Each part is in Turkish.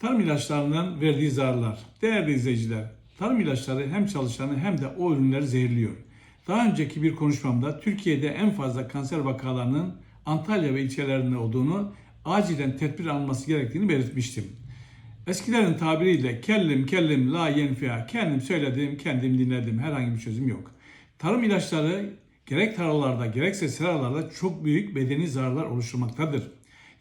Tarım ilaçlarının verdiği zararlar. Değerli izleyiciler, tarım ilaçları hem çalışanı hem de o ürünleri zehirliyor. Daha önceki bir konuşmamda Türkiye'de en fazla kanser vakalarının Antalya ve ilçelerinde olduğunu, acilen tedbir alınması gerektiğini belirtmiştim. Eskilerin tabiriyle kellim kellim la yenfiya. Kendim söyledim, kendim dinledim. Herhangi bir çözüm yok. Tarım ilaçları gerek tarlalarda gerekse seralarda çok büyük bedeni zararlar oluşturmaktadır.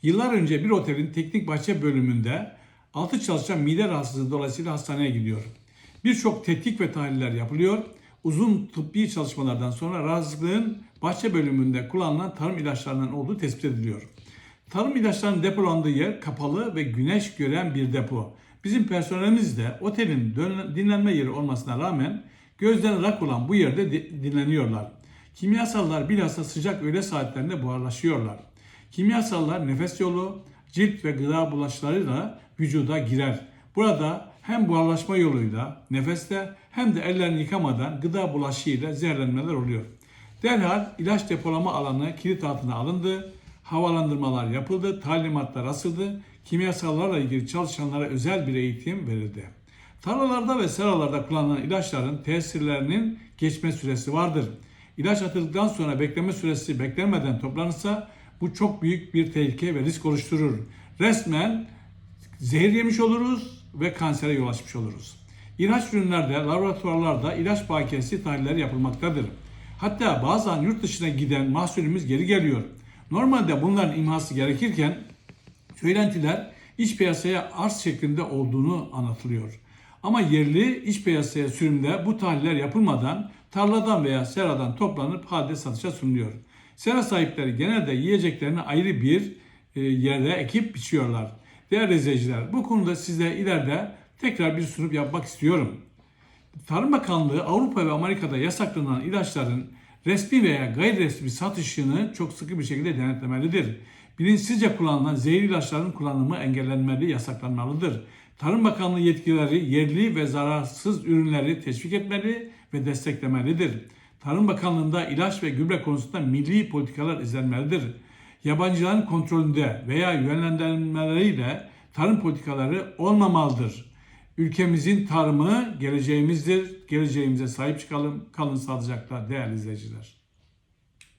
Yıllar önce bir otelin teknik bahçe bölümünde altı çalışan mide rahatsızlığı dolayısıyla hastaneye gidiyor. Birçok tetkik ve tahliller yapılıyor. Uzun tıbbi çalışmalardan sonra rahatsızlığın bahçe bölümünde kullanılan tarım ilaçlarından olduğu tespit ediliyor. Tarım ilaçlarının depolandığı yer kapalı ve güneş gören bir depo. Bizim personelimiz de otelin dinlenme yeri olmasına rağmen gözden rak olan bu yerde di- dinleniyorlar. Kimyasallar bilhassa sıcak öğle saatlerinde buharlaşıyorlar. Kimyasallar nefes yolu, cilt ve gıda bulaşlarıyla vücuda girer. Burada hem buharlaşma yoluyla nefeste hem de ellerini yıkamadan gıda bulaşığıyla zehirlenmeler oluyor. Derhal ilaç depolama alanı kilit altına alındı, havalandırmalar yapıldı, talimatlar asıldı, kimyasallarla ilgili çalışanlara özel bir eğitim verildi. Tarlalarda ve seralarda kullanılan ilaçların tesirlerinin geçme süresi vardır. İlaç atıldıktan sonra bekleme süresi beklenmeden toplanırsa bu çok büyük bir tehlike ve risk oluşturur. Resmen zehir yemiş oluruz ve kansere yol açmış oluruz. İlaç ürünlerde, laboratuvarlarda ilaç bakiyesi tahlilleri yapılmaktadır. Hatta bazen yurt dışına giden mahsulümüz geri geliyor. Normalde bunların imhası gerekirken söylentiler iç piyasaya arz şeklinde olduğunu anlatılıyor. Ama yerli iç piyasaya sürümde bu tahliller yapılmadan tarladan veya seradan toplanıp halde satışa sunuluyor. Sera sahipleri genelde yiyeceklerini ayrı bir e, yerde ekip biçiyorlar. Değerli izleyiciler bu konuda size ileride tekrar bir sunum yapmak istiyorum. Tarım Bakanlığı Avrupa ve Amerika'da yasaklanan ilaçların resmi veya gayri resmi satışını çok sıkı bir şekilde denetlemelidir. Bilinçsizce kullanılan zehir ilaçların kullanımı engellenmeli, yasaklanmalıdır. Tarım Bakanlığı yetkileri yerli ve zararsız ürünleri teşvik etmeli ve desteklemelidir. Tarım Bakanlığı'nda ilaç ve gübre konusunda milli politikalar izlenmelidir. Yabancıların kontrolünde veya yönlendirmeleriyle tarım politikaları olmamalıdır. Ülkemizin tarımı geleceğimizdir. Geleceğimize sahip çıkalım. Kalın sağlıcakla değerli izleyiciler.